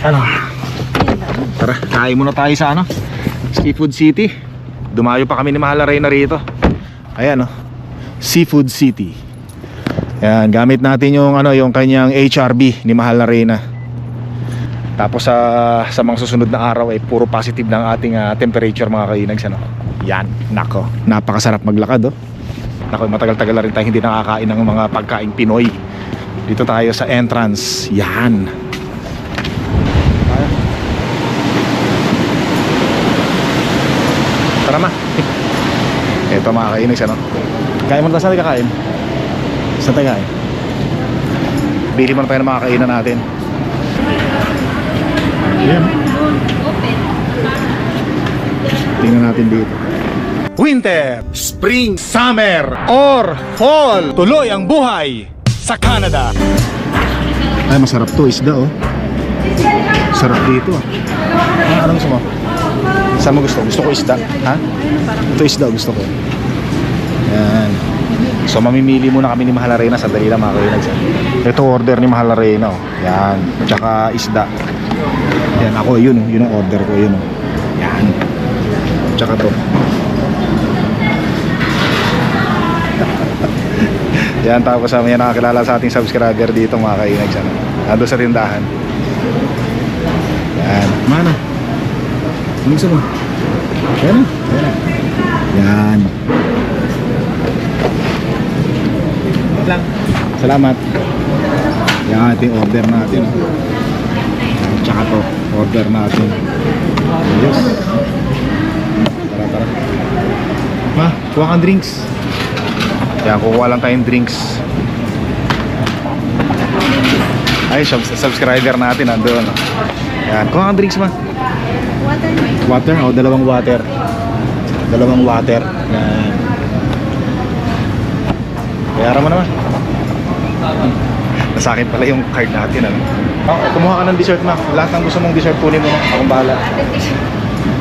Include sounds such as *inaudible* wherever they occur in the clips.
Ano? Tara, kain muna tayo sa ano? Seafood City. Dumayo pa kami ni Mahal Arena rito. Ayan oh. Seafood City. Yan, gamit natin yung ano, yung kanyang HRB ni Mahal Arena. Tapos sa sa mga susunod na araw ay puro positive ng ating ah, temperature mga kainags ano. Yan, nako. Napakasarap maglakad oh. Nako, matagal-tagal na rin tayo hindi nakakain ng mga pagkain Pinoy. Dito tayo sa entrance. Yan. Tara ma. Ito mga kainags ano. Kain mo na saan tayo kakain? Saan tayo kain? Bili mo na tayo ng mga kainan natin. Yan. Tingnan natin dito. Winter, Spring, Summer, or Fall. Tuloy ang buhay sa Canada. Ay, masarap to. Isda, oh. Sarap dito, ah. Ah, anong gusto mo? Saan mo gusto? Gusto ko isda. Ha? Ito isda, gusto ko. Yan. So, mamimili muna kami ni Mahal Arena. Sandali lang mga kainags. Ito order ni Mahal Arena, oh. Yan. Tsaka isda. Yan, ako, yun, oh. Yun ang order ko, yun, oh. Yan. Tsaka to. *laughs* Yan, tapos sa mga nakakilala sa ating subscriber dito mga kainags. Ano? Nando sa tindahan. Yan. Mana? Ano gusto mo? Yan. Yan. Yan. Wait lang. Salamat. Yan, yung order natin. Yan, Tsaka to, order natin. Ayos. Tara, tara. Ma, kuha kang drinks. Yan, kukuha lang tayong drinks. Ay, sub- subscriber natin nandun. oh. Yan, kuha kang drinks ma. Water eh. Water? O, dalawang water. Dalawang water. Yan. Bayaran mo naman. Nasa akin pala yung card natin. Ano? Oh, kumuha ka ng dessert ma. Lahat ng gusto mong dessert kunin mo na. Akong bahala.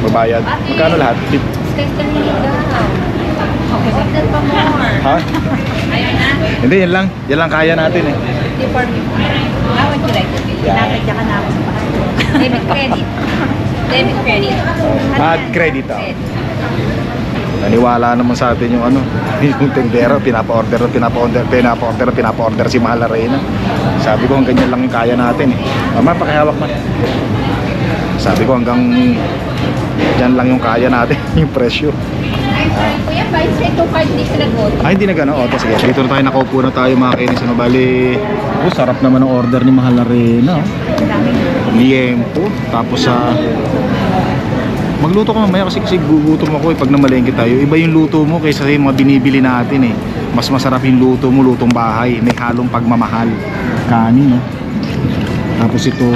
Babayad. Magkano lahat? Order pa more. Ha? Ayun na. Hindi, yan lang. Yan lang kaya natin eh. Hindi for me. How would you like to? Yeah. Nakadya ka na ako sa bahay. Debit credit. Debit credit. Ah, credit, ah. Naniwala naman sa atin yung ano, *laughs* yung tendero, pinapa-order, pinapa-order, pinapa-order, pinapa-order si Mahal Arena. Sabi ko, hanggang ganyan lang yung kaya natin eh. Mama, pakihawak man. Sabi ko, hanggang dyan lang yung kaya natin, *laughs* yung presyo. Ay, sorry. Kuya, buy say two card di sinagot. Ay, hindi na gano'n. O, sige. Dito na tayo, nakaupo na tayo mga kainis. Ano, bali, oh, sarap naman ang order ni Mahal Arena. Oh. Liempo. Tapos sa... Magluto ka mamaya kasi kasi gugutom ako eh pag namalengke tayo. Iba yung luto mo kaysa sa mga binibili natin eh. Mas masarap yung luto mo, lutong bahay. May halong pagmamahal. Kanin, no? Tapos ito,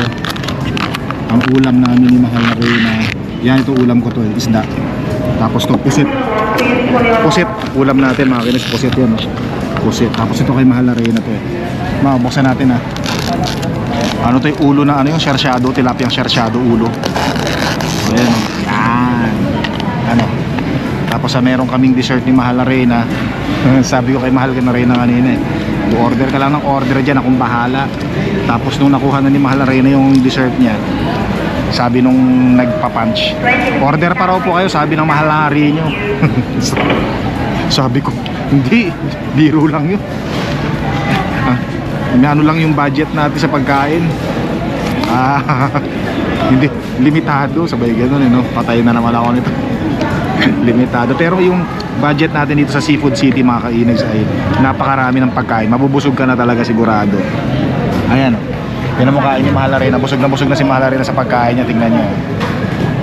ang ulam namin ni Mahal na Reyna. Yan, ito ulam ko to eh, isda. Tapos to, pusit. Pusit, ulam natin mga kinis, pusit yan. No? Pusit. Tapos ito kay Mahal na Reyna to eh. Ma, buksan natin ah. Ano to yung ulo na ano yung shersyado, tilapiyang shersyado ulo. Ayan, yan. Ano? Tapos sa meron kaming dessert ni Mahal Arena. *laughs* Sabi ko kay Mahal Arena kanina eh. order ka lang ng order dyan, akong bahala. Tapos nung nakuha na ni Mahal Arena yung dessert niya, sabi nung nagpa-punch, order pa raw po kayo, sabi ng Mahal Hari *laughs* nyo. sabi ko, hindi, biro lang yun. Ah, may ano lang yung budget natin sa pagkain. Ah, *laughs* hindi limitado sabay ganoon eh, no? Patay na naman ako nito. *laughs* limitado. Pero yung budget natin dito sa Seafood City mga kainags ay napakarami ng pagkain. Mabubusog ka na talaga sigurado. Ayan. Tingnan mo kain ni Mahal Arena. Busog na busog na si Mahal Arena sa pagkain niya. Tingnan niyo.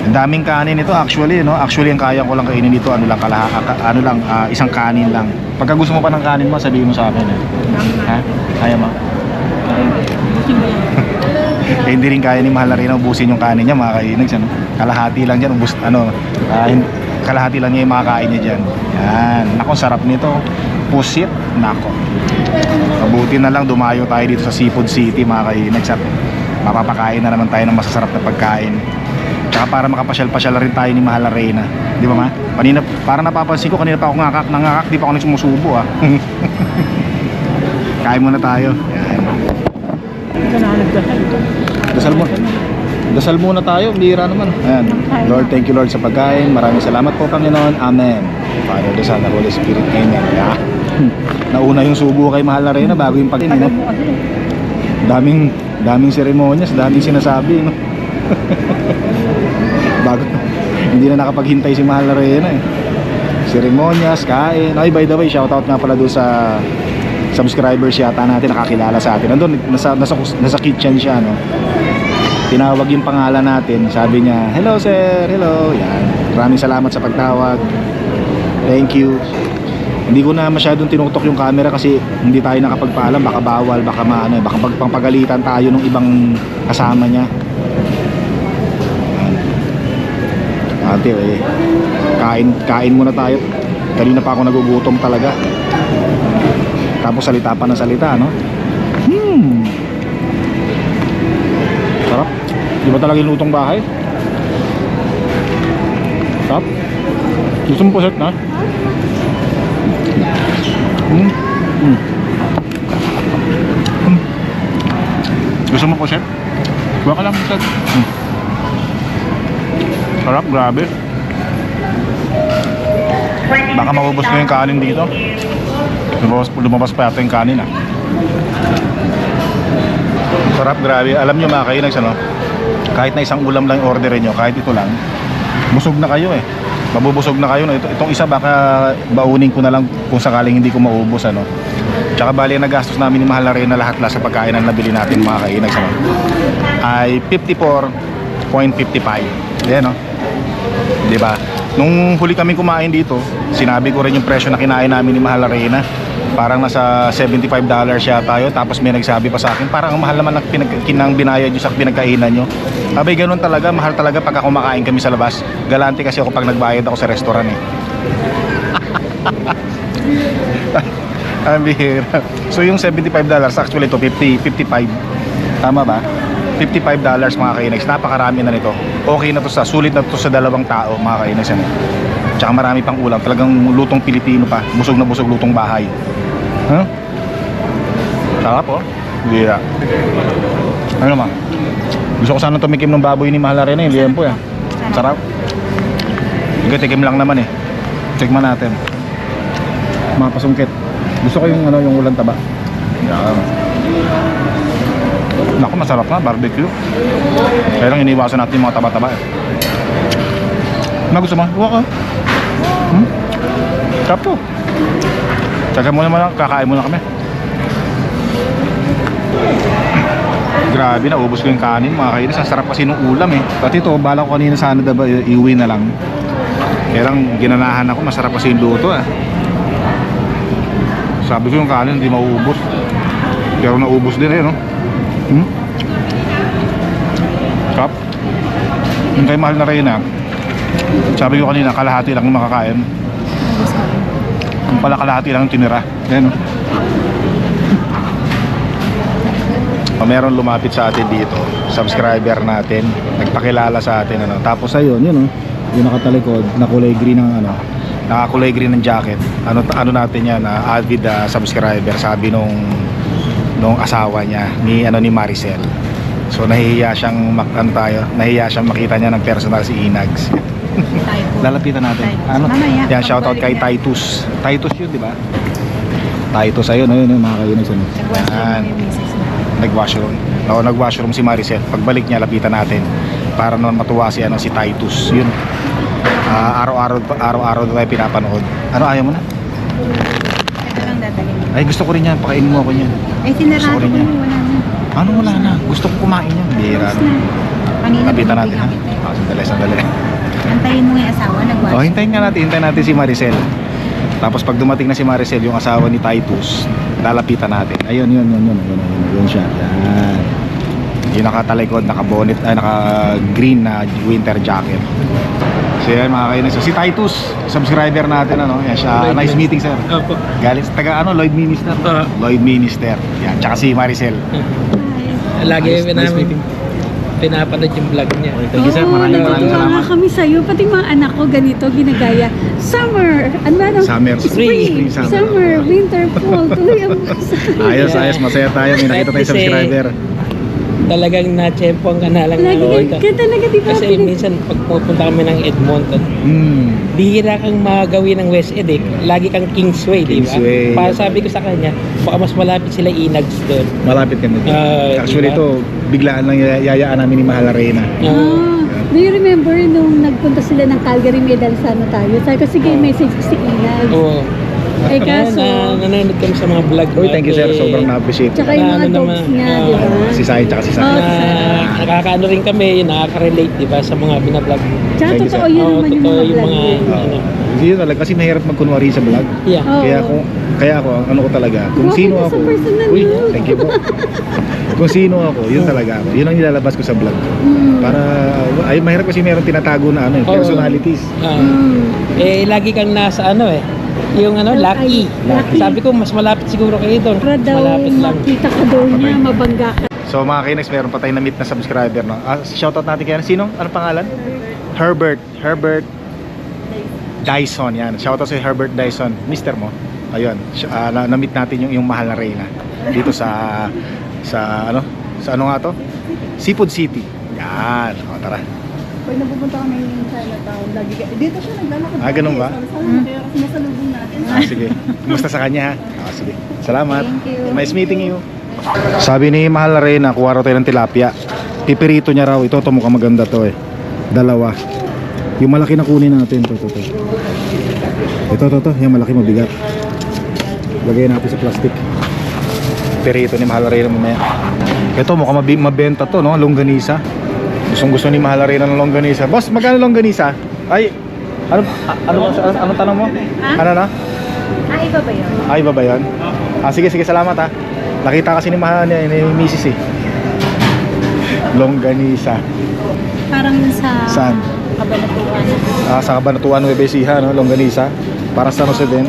Ang daming kanin ito actually, no? Actually ang kaya ko lang kainin dito ano lang kalaha, ano lang ah, isang kanin lang. Pagka gusto mo pa ng kanin mo, sabihin mo sa akin. Eh. Ha? Kaya mo? *laughs* eh, hindi rin kaya ni Mahal Arena ubusin yung kanin niya mga kainags ano? kalahati lang dyan ubus, ano, hin- kalahati lang niya yung makakain niya dyan yan, nako sarap nito pusit, nako mabuti na lang dumayo tayo dito sa Seafood City mga kainags at mapapakain na naman tayo ng masasarap na pagkain tsaka para makapasyal-pasyal rin tayo ni Mahal Arena di ba ma? Kanina, parang napapansin ko kanina pa ako ngakak, nangakak di pa ako nagsumusubo ah *laughs* kain muna tayo yan Dasal mo. Dasal muna tayo, bihira naman. Ayan. Lord, thank you Lord sa pagkain. Maraming salamat po Panginoon. Amen. Father, the Son, and Holy Spirit. Amen. Yeah. *laughs* Nauna yung subo kay Mahal na Reyna bago yung pagkain. No? Daming, daming seremonyas, daming sinasabi. No? *laughs* hindi na nakapaghintay si Mahal na eh. Seremonyas, kain. Ay, by the way, shoutout nga pala doon sa subscribers yata natin nakakilala sa atin. Nandun, nasa, nasa, nasa kitchen siya, no? tinawag yung pangalan natin sabi niya hello sir hello yan maraming salamat sa pagtawag thank you hindi ko na masyadong tinutok yung camera kasi hindi tayo nakapagpaalam baka bawal baka maano baka pagpapagalitan tayo ng ibang kasama niya ate eh kain kain muna tayo kanina pa ako nagugutom talaga tapos salita pa ng salita no hmm sarap di ba talaga yung lutong bahay sarap gusto mo po set na Hmm. Hmm. Hmm. Gusto mo po, chef? Huwag ka lang, chef. Hmm. Sarap, grabe. Baka maubos ko yung kanin dito. Lumabas, lumabas pa yata yung kanin ah. Sarap, grabe. Alam nyo mga kainags, ano? Kahit na isang ulam lang orderin nyo, kahit ito lang, busog na kayo eh. Mabubusog na kayo. No? Ito, itong isa baka baunin ko na lang kung sakaling hindi ko maubos. Ano? Tsaka bali ang nagastos namin ni Mahal na rin na lahat lahat sa pagkain na nabili natin mga kainags. Ano? Ay 54.55. Yan no? Di ba? Nung huli kami kumain dito, sinabi ko rin yung presyo na kinain namin ni Mahal Arena. Parang nasa $75 siya tayo. Tapos may nagsabi pa sa akin, parang ang mahal naman ng pinag kinang binayad nyo sa pinagkainan nyo. Abay, ganun talaga. Mahal talaga pagka kumakain kami sa labas. Galante kasi ako pag nagbayad ako sa restaurant eh. *laughs* Ang bihira. So yung $75, actually ito 50, 55. Tama ba? $55 mga kainags. Napakarami na nito. Okay na to sa, sulit na to sa dalawang tao mga kainags. Ano? Tsaka marami pang ulam. Talagang lutong Pilipino pa. Busog na busog lutong bahay. Huh? Sarap oh. Bihira. Ano naman? Gusto ko sana tumikim ng baboy ni Mahal Arena yung liempo eh. Sarap. Sige, tikim lang naman eh. Tikman natin. Mga pasungkit. Gusto ko yung ano yung ulan taba. Yan. Naku, masarap na barbecue. Kaya lang iniwasan natin yung mga taba-taba eh. Na gusto mo? Huwag ka. Hmm? Sarap to. Tsaka muna muna, kakain muna kami. Grabe na, ubos ko yung kanin mga kainis. Ang sarap kasi nung ulam eh. Pati ito, bala ko kanina sana diba, iuwi na lang. Kaya lang, ginanahan ako, masarap kasi yung luto ah. Sabi ko yung kanin, hindi mauubos. Pero naubos din eh, no? Hmm? Sarap. Yung kay mahal na ah. Sabi ko kanina, kalahati lang makakain. Yung pala kalahati lang tinira. Ayan, no? O, meron lumapit sa atin dito, subscriber natin, nagpakilala sa atin ano. Tapos ayun, yun oh, yung nakatalikod, na kulay green ng ano, nakakulay green ng jacket. Ano ano natin 'yan, ah, avid ah, subscriber, sabi nung nung asawa niya ni ano ni Maricel. So nahihiya siyang mak ano tayo, nahihiya siyang makita niya ng personal si Inags. Lalapitan natin. Titus. Ano? Mamaya, Yan, shoutout kay pagbalik Titus. Titus yun, di ba? Titus, ayun, ayun, ayun, mga kainis. Ano. Nag-washroom yung mo. nag-washroom. Oo, nag-washroom si Maricel. Pagbalik niya, lapitan natin para naman matuwa si ano si Titus. Yun. Ah, araw-araw araw-araw na tayo pinapanood. Ano ayaw mo na? Ito lang dadalhin mo. Ay, gusto ko rin yan. Pakainin mo ako niyan. Eh, sinarado Sorry ko niya. yung wala na. Ano wala na? Gusto ko kumain yan. Bihira. Kanina Lapitan natin ha. kita. Ah, sandali, sandali. Antayin mo yung asawa, nag-wash. Oh, hintayin nga natin, hintayin natin si Maricel. Tapos pag dumating na si Maricel, yung asawa ni Titus, lalapitan natin. Ayun, yun, yun, yun, yun, yun, yun siya. Yan. Yung nakatalikod, naka-bonnet, ay naka-green na winter jacket. So yan mga kainis. So, si Titus, subscriber natin, ano, yan siya. Nice meeting, sir. Opo. Galing sa taga, ano, Lloyd Minister. Ah. Lloyd Minister. Yan, tsaka si Maricel. Lagi Nice- nice, nice namin meeting. pinapanood yung vlog niya. Okay, thank you, sir. Oo, Maraming maraming natutuwa salamat. nga kami sa'yo. Pati mga anak ko ganito ginagaya. Summer! Ano ba? no? Summer. Spring, Spring! summer. Summer, winter, fall. Tuloy ang *laughs* Ayos, ayos. Masaya tayo. May nakita tayong subscriber. Talagang na-chempong ka na lang. Lagi na- ka, ka talaga, di ba? Kasi Pinag- minsan pag pupunta kami ng Edmonton, Hmm. bihira kang magawin ng West Ed eh. Lagi kang Kingsway, di ba? Kingsway. Para sabi ko sa kanya, baka mas malapit sila Inags doon. Malapit kami. Ah, Actually diba? ito, biglaan lang yaya- yayaan namin ni Mahal Arena. Ah, Ah, do you remember nung nagpunta sila ng Calgary, may dalsana tayo? Sabi ko, sige, message si Inag. Oo. Eh kaso, na, nanonood kami sa mga vlog. Uy, thank you sir. Sobrang na-appreciate. tsaka yung mga Ano dogs naman, niya, ah, di ba? Si Sai tsaka si Sai. Oh, na nakakaano rin kami, nakaka-relate, di ba, sa mga binablog. Tsaka Thank you, totoo sir. yun naman yung mga yung vlog mga- niya. Ano. Yun talaga kasi mahirap magkunwari sa vlog. Yeah. Oo. Kaya ako, kaya ako, ano ko talaga, kung Grabe sino sa ako. personal Uy, mo. thank you po. *laughs* kung sino ako, yun talaga ako. Yun ang nilalabas ko sa vlog. Mm. Para, ay mahirap kasi meron tinatago na ano, eh, Oo. personalities. Ah. Mm. eh, lagi kang nasa ano eh, yung ano, lucky. Lucky. Sabi ko, mas malapit siguro kayo doon. Para daw Malapit lang. makita ka daw niya, mabangga ka. So mga kinex, meron pa tayong na-meet na subscriber. No? Ah, shoutout natin kaya. Sino? Ano pangalan? Herbert. Herbert Dyson. Yan. Shoutout sa Herbert Dyson. Mister mo. Ayun. Na- na-meet natin yung, yung mahal na Reyna. Dito sa, sa ano? Sa ano nga to? Seafood City. Yan. O, tara. Pag napupunta kami ng Chinatown, lagi ka, dito siya naglalakad. Ah, ganun ba? Sabi sa kaya kasi nasalubong natin. Ah, sige. Kumusta sa kanya ha? Ah, sige. Salamat. Thank you. Nice meeting you. Sabi ni Mahal na Reyna, kuha raw tayo ng tilapia. Pipirito niya raw. Ito, ito mukhang maganda to eh. Dalawa. Yung malaki na kunin natin. Ito, ito, ito. Ito, ito, ito. Yung malaki mabigat. Lagay natin sa plastic. Pirito ni Mahal na Reyna mamaya. Ito, mukhang mabi- mabenta to, no? Longganisa. Gustong gusto ni Mahal na Reyna ng longganisa. Boss, magkano longganisa? Ay, ano, a- ano, ano, ano, tanong mo? Ano na? Ah, iba ba yun? Ay, ba ba yun? Ah, sige, sige, salamat ha. Nakita kasi ni Mahal ni, ni Mrs. eh. Longganisa. Parang yun sa Saan? kabalatuan. Ah, sa Kabanatuan, Nueva Ecija, no? Longganisa. Para sa Jose din.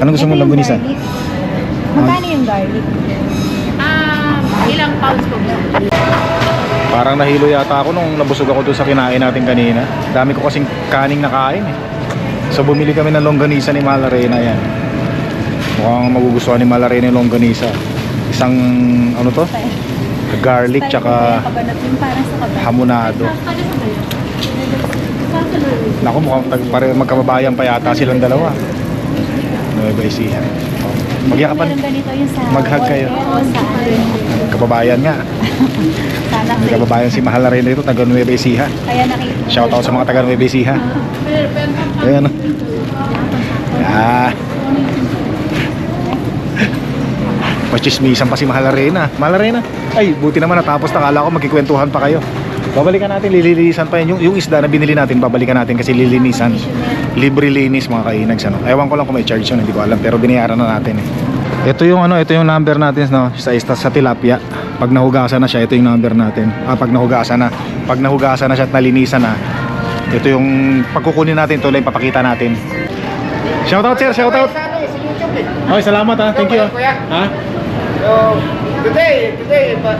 Anong gusto mo yung longganisa? garlic. Magkano yung garlic? Ah, ilang pounds po ba? Parang nahilo yata ako nung nabusog ako doon sa kinain natin kanina. Dami ko kasing kaning nakain eh. So bumili kami ng longganisa ni Malarena yan. Mukhang magugustuhan ni Malarena yung longganisa. Isang ano to? Garlic tsaka hamonado. Naku, mukhang pare, magkababayan pa yata silang dalawa. Nueva Ecija. Magyakapan. Mag-hug kayo. Kababayan nga. *laughs* May kababayan si Mahal na rin dito, taga Nueva Ecija. Shout out sa mga taga Nueva Ecija. Ayan. Ah. Pachismisan pa si Mahal Arena. Mahal Arena. Ay, buti naman natapos na. Kala ko magkikwentuhan pa kayo. Babalikan natin, lilinisan pa yun. Yung, yung isda na binili natin, babalikan natin kasi lilinisan. Libre linis mga kainags. Ano. Ewan ko lang kung may charge yun, hindi ko alam. Pero binayaran na natin eh. Ito yung ano, ito yung number natin no, sa isa sa tilapia. Pag nahugasan na siya, ito yung number natin. Ah, pag nahugasan na. Pag nahugasan na siya at nalinisan na, ito yung pagkukunin natin, ito lang papakita natin. Shoutout sir, shoutout. Okay, salamat ha. Thank you. Ha? Today, today, ba?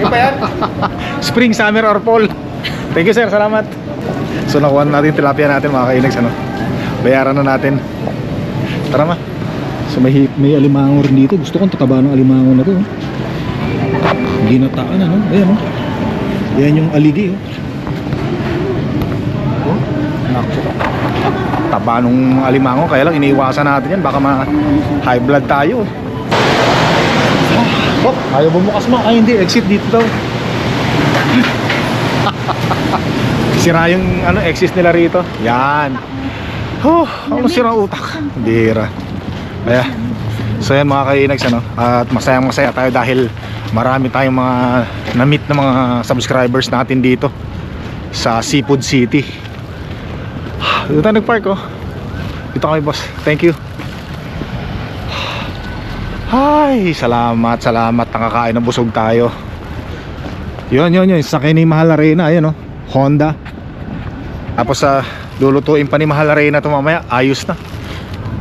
Yung ba yan? *laughs* Spring, summer or fall. Thank you sir, salamat. So nakuha na natin tilapia natin mga kainags ano. Bayaran na natin. Tara ma. So may, may alimango rin dito. Gusto kong tataba ng alimango na to. oh. Ginataan ano. Ayan oh. Yan yung aligi oh. Oh, naku. Taba nung alimango kaya lang iniiwasan natin yan baka ma high blood tayo. Oh, ayaw bumukas mo. Ay hindi, exit dito daw. Sira yung ano, exit nila rito. Yan. Oh, ano sira utak? Bira. Kaya, so yan mga kainags ano, at masayang masaya tayo dahil marami tayong mga na-meet na mga subscribers natin dito sa Seafood City. Dito tayo nag-park oh. Dito kami boss. Thank you. Ay, salamat, salamat. Nakakain ng busog tayo. Yun, yun, yun. Sakay ni Mahal Arena. Ayan, oh. Honda. Tapos sa lulutuin pa ni Mahal Arena ito mamaya. Ayos na.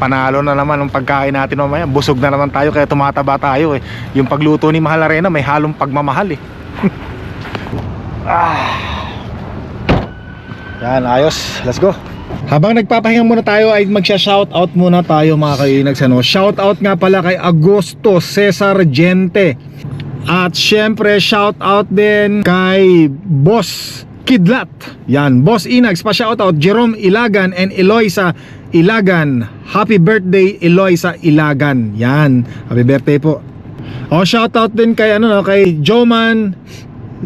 Panalo na naman ang pagkain natin mamaya. Busog na naman tayo kaya tumataba tayo eh. Yung pagluto ni Mahal Arena may halong pagmamahal eh. *laughs* ah. Yan, ayos. Let's go. Habang nagpapahinga muna tayo ay magsha-shoutout muna tayo mga kainags ano. Shoutout nga pala kay Agosto Cesar Gente. At syempre, shout out din kay Boss Kidlat. Yan, Boss Inags, pa shout out Jerome Ilagan and Eloisa Ilagan. Happy birthday Eloisa Ilagan. Yan, happy birthday po. O shout out din kay ano no, kay Joman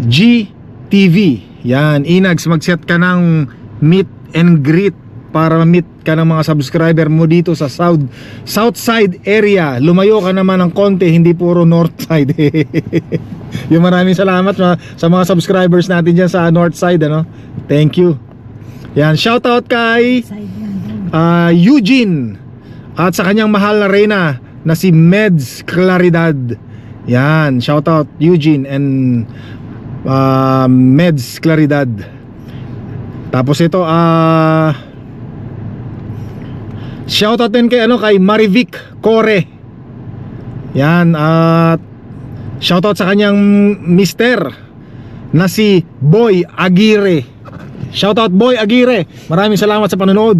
G TV. Yan, Inags mag-set ka ng meet and greet para meet ka ng mga subscriber mo dito sa South South Side area. Lumayo ka naman ng konti, hindi puro North Side. *laughs* Yung maraming salamat mga- sa mga subscribers natin diyan sa North Side ano. Thank you. Yan, shout out kay ah, Eugene at sa kanyang mahal na reyna na si Meds Claridad. Yan, shout out Eugene and ah, Meds Claridad. Tapos ito ah Shoutout din kay ano kay Marivic Core. Yan at shoutout sa kanyang mister na si Boy Aguirre. Shoutout Boy Aguirre. Maraming salamat sa panonood.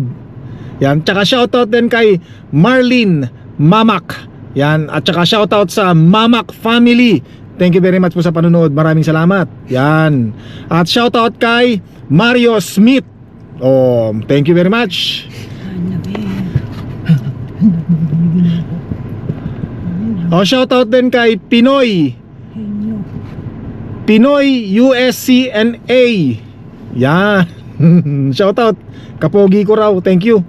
Yan, tsaka shoutout din kay Marlene Mamak. Yan, at tsaka shoutout sa Mamak family. Thank you very much po sa panonood. Maraming salamat. Yan. At shoutout kay Mario Smith. Oh, thank you very much. Oh, shoutout din kay Pinoy. Pinoy USCNA. Yan. *laughs* shoutout. Kapogi ko raw. Thank you.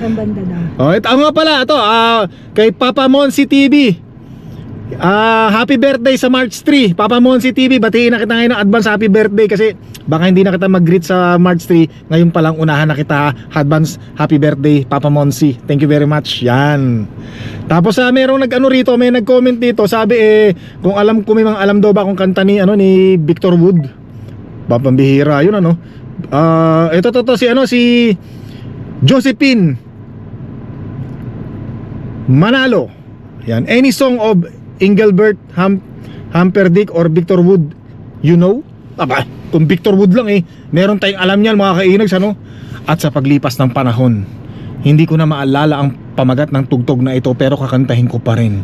Saan banda daw? Oh, ito nga pala ito ah kay Papa Monsi TV. Ah, happy birthday sa March 3. Papa Monsi TV, batiin na kita ngayon ng advance happy birthday kasi baka hindi na kita mag-greet sa March 3. Ngayon pa lang unahan na kita advance happy birthday Papa Monsi. Thank you very much. Yan. Tapos sa merong nag-ano rito, may nag-comment dito, sabi eh kung alam ko may mga alam daw ba kung kanta ni ano ni Victor Wood. Ba pambihira 'yun ano. Ah, ito to, to si ano si Josephine Manalo. Yan. Any song of Engelbert Ham Humperdinck or Victor Wood, you know? Aba, kung Victor Wood lang eh, meron tayong alam niyan mga kainags ano? At sa paglipas ng panahon, hindi ko na maalala ang pamagat ng tugtog na ito pero kakantahin ko pa rin.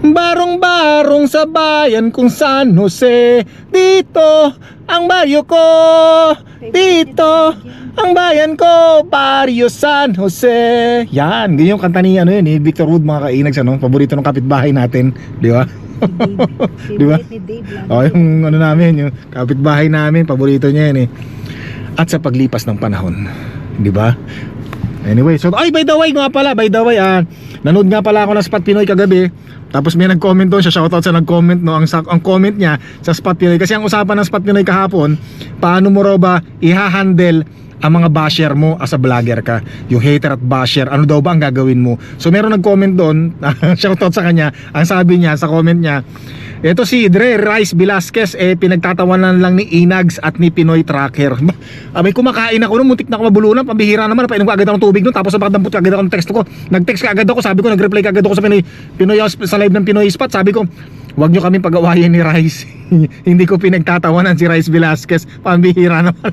Barong-barong sa bayan kung San Jose, dito ang baryo ko, dito ang bayan ko, Barrio San Jose. Yan, hindi yung kanta ni ano yun, ni Victor Wood mga kainags ano, paborito ng kapitbahay natin, di ba? Di ba? Oh, yung ano namin, yung kapitbahay namin, paborito niya yan eh. At sa paglipas ng panahon, di ba? Anyway, so ay by the way nga pala, by the way, ah, nanood nga pala ako ng Spot Pinoy kagabi. Tapos may nag-comment doon siya, shoutout sa nag-comment no, ang ang comment niya sa Spot Pinoy. Kasi ang usapan ng Spot Pinoy kahapon, paano mo raw ba iha-handle ang mga basher mo as a vlogger ka? Yung hater at basher ano daw ba ang gagawin mo? So meron nag-comment doon *laughs* shoutout sa kanya. Ang sabi niya sa comment niya ito si Dre Rice Velasquez eh pinagtatawanan lang ni Inags at ni Pinoy Tracker. Abay kumakain ako nung muntik na ako mabulunan, pambihira naman, painom ko agad ng tubig noon tapos sa dampot agad ako ng text ko. Nag-text ka agad ako, sabi ko nag-reply ka agad ako sa Pinoy Pinoy sa live ng Pinoy Spot, sabi ko Huwag nyo kaming pag-awayan ni Rice. *laughs* Hindi ko pinagtatawanan si Rice Velasquez. Pambihira naman.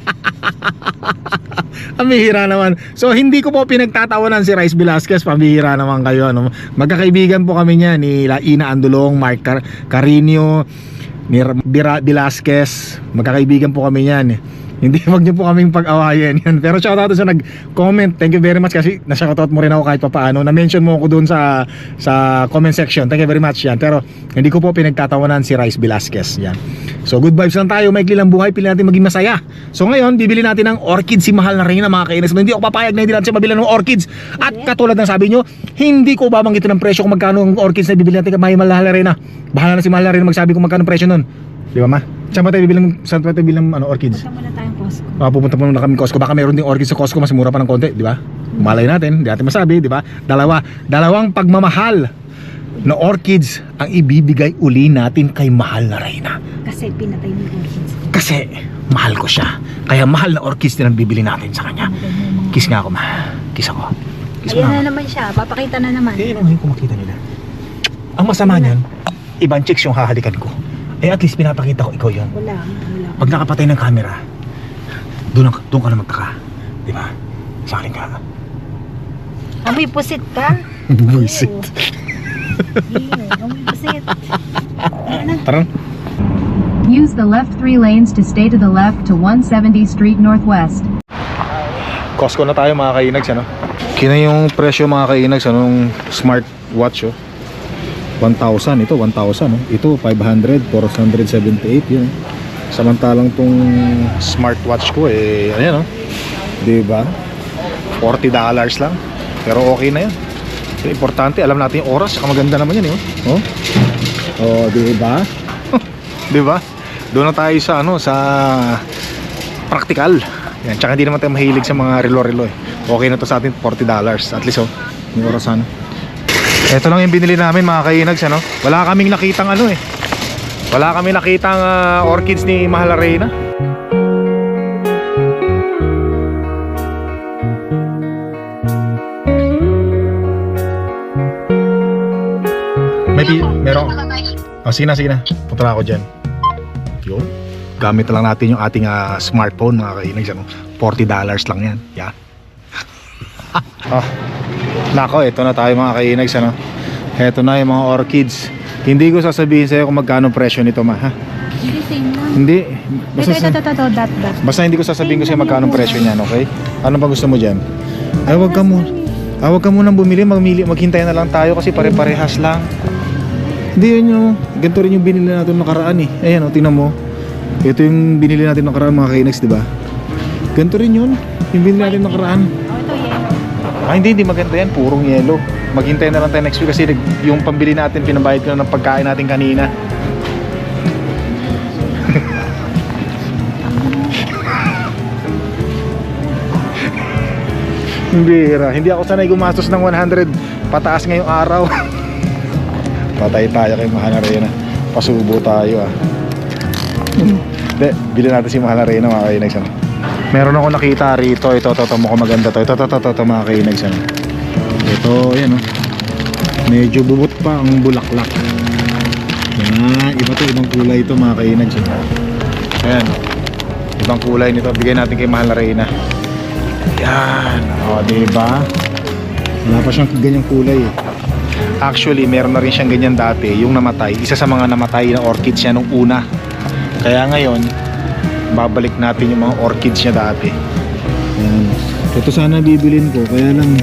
*laughs* Pambihira naman. So hindi ko po pinagtatawanan si Rice Velasquez. Pambihira naman kayo. Ano? Magkakaibigan po kami niya ni Ina Andulong, Mark Car- Carino, ni Velasquez. Magkakaibigan po kami niyan. Hindi *laughs* wag niyo po kaming pag-awayan yan. Pero shoutout sa nag-comment. Thank you very much kasi na-shoutout mo rin ako kahit papaano. Na-mention mo ako doon sa sa comment section. Thank you very much yan. Pero hindi ko po pinagtatawanan si Rice Velasquez. Yan. So good vibes lang tayo. Maikli lang buhay. Pili natin maging masaya. So ngayon, bibili natin ng orchids si Mahal na Reyna mga kainis. Hindi ako papayag na hindi natin siya mabili ng orchids. At katulad ng sabi nyo, hindi ko babanggitin ng presyo kung magkano ang orchids na bibili natin kay Mahal na Reyna. Bahala na si Mahal na Reyna magsabi kung magkano ang presyo nun. Di ba ma? Saan ba tayo bibili ng, saan ba tayo bibili ng ano, orchids? Punta muna tayong Costco. Ah, pupunta muna kami Costco. Baka meron ding orchids sa Costco mas mura pa ng konti, di ba? Malay natin, di natin masabi, di ba? Dalawa, dalawang pagmamahal na orchids ang ibibigay uli natin kay mahal na Reyna. Kasi pinatay ni Orchids. Kasi mahal ko siya. Kaya mahal na orchids din ang bibili natin sa kanya. Kiss nga ako, ma. Kiss ako. Kiss Ayan na naman siya. Papakita na naman. Eh, ano ko makita nila? Ang masama niyan, ibang chicks yung hahalikan ko. Eh, at least pinapakita ko ikaw yun. Wala. Wala. Pag nakapatay ng camera, doon, ang- doon ka na magtaka. Di ba? Sa akin ka. Amoy pusit ka. Buisit. *laughs* Ang bisit. Tara. Use the left three lanes to stay to the left to 170 Street Northwest. Costco na tayo mga kainags ano. Kina yung presyo mga kainags ano ng smartwatch oh. 1,000 ito 1,000 no? Ito 500 478 yun. Samantalang tong smartwatch ko eh ano yan oh. 'Di ba? 40 dollars lang. Pero okay na yan. Pero importante alam natin yung oras, saka maganda naman yan eh. Oh. Oh, 'di ba? *laughs* 'Di ba? Doon na tayo sa ano sa practical. Yan, tsaka hindi naman tayo mahilig sa mga relo-relo eh. Okay na to sa atin, 40 dollars. At least oh, yung oras ano. Ito lang yung binili namin mga kainags ano. Wala kaming nakitang ano eh. Wala kaming nakitang ah, orchids ni Mahal Arena. May meron. Oh, sige na, sige na. Punta na ako dyan. Yun. Gamit lang natin yung ating ah, smartphone mga kainags. Ano? 40 dollars lang yan. Yan. ah, nako, ito na tayo mga kainags. Ano? Ito na yung mga orchids. Hindi ko sasabihin sa'yo kung magkano presyo nito ma. Ha? Hindi, same lang. Hindi. Basta, ito, ito, ito, ito, dot, dot. basta hindi ko sasabihin ko sa'yo magkano presyo niyan, okay? Ano ba gusto mo dyan? Ay, wag ka mo. Ah, wag ka munang bumili, magmili, maghintay na lang tayo kasi pare-parehas lang. Hindi yun yung, ganito rin yung binili natin nakaraan eh. Ayan o, tingnan mo. Ito yung binili natin nakaraan mga kainags, di ba? Ganito rin yun, yung binili natin nakaraan. Ah, hindi, hindi maganda yan. Purong yellow. Maghintay na lang tayo next week kasi yung pambili natin, pinabayad ko na ng pagkain natin kanina. *laughs* Bira. Hindi ako sanay gumastos ng 100 pataas ngayong araw. *laughs* Patay tayo kay Mahal Arena. Pasubo tayo ah. *laughs* Hindi, bilhin natin si Mahal Arena mga kainags. Ano? Meron ako nakita rito. Ito, ito, ito. Mukhang maganda to. Ito, ito, ito, ito, ito mga kainags. Ano? Ito, yan oh. Medyo bubot pa ang bulaklak. Yan, iba to, ibang kulay ito mga kainags. Ano? Ayan. Ibang kulay nito. Bigyan natin kay Mahal Arena. Yan. O, diba? Wala pa siyang ganyang kulay eh. Actually, meron na rin siyang ganyan dati, yung namatay. Isa sa mga namatay na orchids niya nung una. Kaya ngayon, babalik natin yung mga orchids niya dati. Yan. Ito sana bibilin ko, kaya lang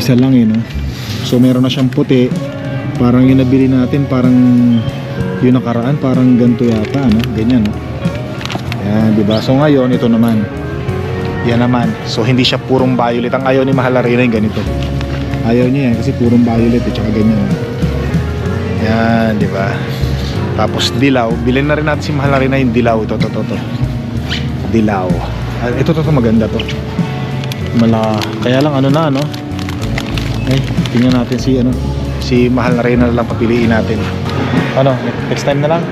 isa lang eh, no? So meron na siyang puti. Parang yung nabili natin, parang yung nakaraan, parang ganito yata, no? Ganyan, no? Yan, di ba? So ngayon, ito naman. Yan naman. So hindi siya purong violet. Ang ayaw ni Mahal Arena yung ganito. Ayaw niya yan kasi purong violet at saka ganyan. Yan, di ba? Tapos dilaw. Bilhin na rin natin si Mahal Arena yung dilaw. Ito, ito, ito, ito. Dilaw. Ah, ito, ito, ito, maganda to. Mala. Kaya lang ano na, no? Eh, tingnan natin si, ano, si Mahal Arena na lang papiliin natin. Ano, next time na lang?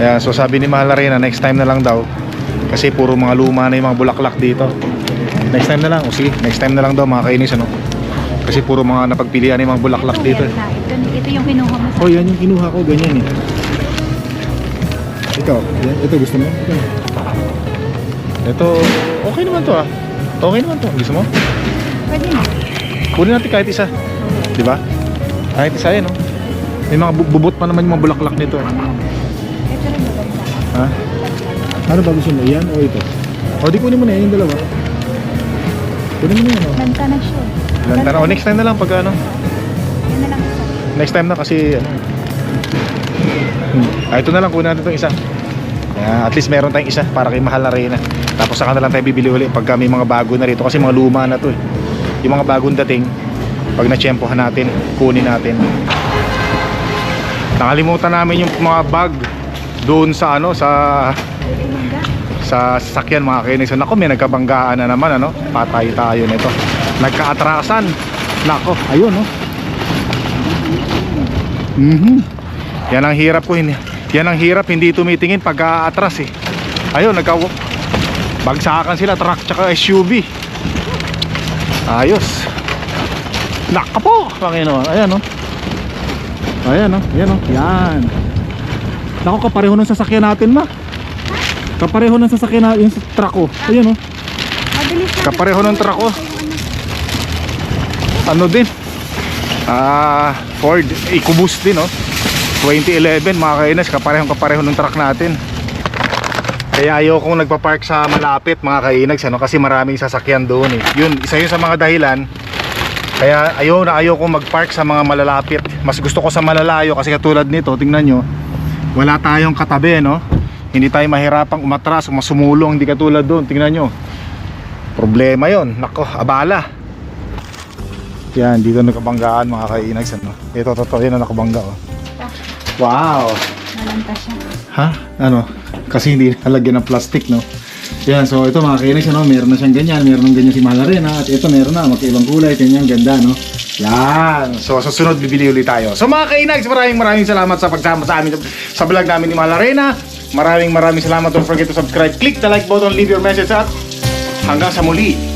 Kaya so sabi ni Mahal Arena, next time na lang daw. Kasi puro mga luma na yung mga bulaklak dito. Next time na lang. O sige, next time na lang daw mga kainis ano. Kasi puro mga napagpilian yung mga bulaklak Ito, dito. na. Ito yung kinuha mo. Oh, yan yung kinuha ko, ganyan eh. Ikaw, yan, ito gusto mo? Ito. Ito, okay naman to ah. Okay naman to. Gusto mo? Pwede na. Kunin natin kahit isa. Di ba? Kahit isa yan, no? May mga bu- bubot pa naman yung mga bulaklak nito. Eh. Ito rin maganda. Ha? Ano ba gusto mo? Yan o ito? O, di kunin mo na yan, yung dalawa. Kunin mo na yan, o. Lanta na siya. Lantana. O, next time na lang pag ano. Yan na lang. Next time na kasi ano. Ah, ito na lang kunin natin itong isa. Kaya at least meron tayong isa para kay Mahal na Reyna. Tapos saka na lang tayo bibili uli pagka may mga bago na rito kasi mga luma na to eh. Yung mga bagong dating pag na-tsempohan natin, kunin natin. Nakalimutan namin yung mga bag doon sa ano sa sa sasakyan mga kainis. Nako, may nagkabanggaan na naman ano. Patay tayo nito. Nagkaatrasan. Nako, ayun no. Mhm. Yan ang hirap ko hindi. Yan ang hirap hindi tumitingin pag aatras eh. Ayun, nagka bagsakan sila truck tsaka SUV. Ayos. Naka po, Panginoon. Ayan oh. Ayan oh, ayan oh. Yan. Nako kapareho ng sasakyan natin ma. Kapareho ng sasakyan natin yung truck. Ayan oh. Mabilis na. Kapareho ng truck ko. ano din ah Ford EcoBoost din oh 2011 mga kainas kaparehong kapareho ng truck natin kaya ayaw kong nagpa-park sa malapit mga kainags ano, kasi maraming sasakyan doon eh. Yun, isa yun sa mga dahilan kaya ayaw na ayaw kong mag-park sa mga malalapit. Mas gusto ko sa malalayo kasi katulad nito, tingnan nyo, wala tayong katabi no. Hindi tayo mahirapang umatras o masumulong, hindi katulad doon, tingnan nyo. Problema yon nako, abala. Yan, dito nakabanggaan mga kainags ano. Ito, totoo yan na nakabangga oh. Wow! Malanta siya. Ha? Ano? Kasi hindi nalagyan ng plastic, no? Yan, so ito mga kainis, ano, meron na siyang ganyan, meron ng ganyan si Malarena, at ito meron na, magkaibang kulay, ganyan, ganda, no? Yan! So, sa sunod, bibili ulit tayo. So mga kainags, maraming maraming salamat sa pagsama sa amin sa vlog namin ni Malarena. Maraming maraming salamat. Don't forget to subscribe, click the like button, leave your message at hanggang sa muli.